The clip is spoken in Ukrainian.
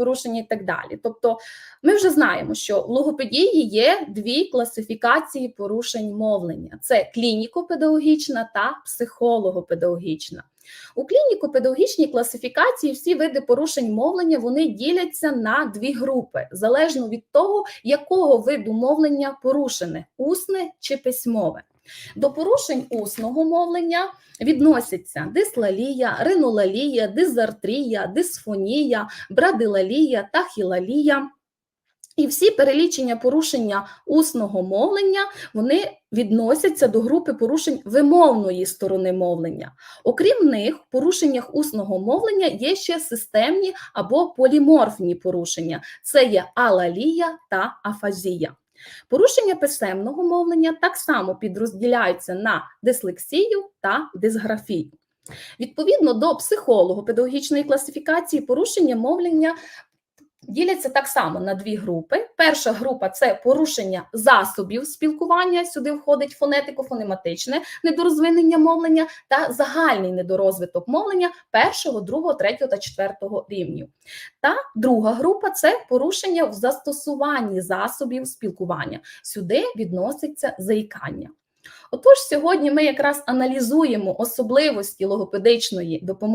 порушення і так далі. Тобто, ми вже знаємо, що в логопедії є дві класифікації порушень мовлення: це клініко-педагогічна та психолого-педагогічна. У клініко-педагогічній класифікації всі види порушень мовлення вони діляться на дві групи, залежно від того, якого виду мовлення порушене усне чи письмове. До порушень усного мовлення відносяться дислалія, ринолалія, дизартрія, дисфонія, брадилалія, тахілалія. І всі перелічення порушення усного мовлення вони відносяться до групи порушень вимовної сторони мовлення. Окрім них, в порушеннях усного мовлення є ще системні або поліморфні порушення: це є алалія та афазія. Порушення писемного мовлення так само підрозділяються на дислексію та дисграфію. Відповідно до психолого-педагогічної класифікації, порушення мовлення діляться так само на дві групи. Перша група це порушення засобів спілкування. Сюди входить фонетико-фонематичне недорозвинення мовлення та загальний недорозвиток мовлення першого, другого, третього та четвертого рівнів. Та друга група це порушення в застосуванні засобів спілкування. Сюди відноситься заїкання. Отож, сьогодні ми якраз аналізуємо особливості логопедичної допомоги.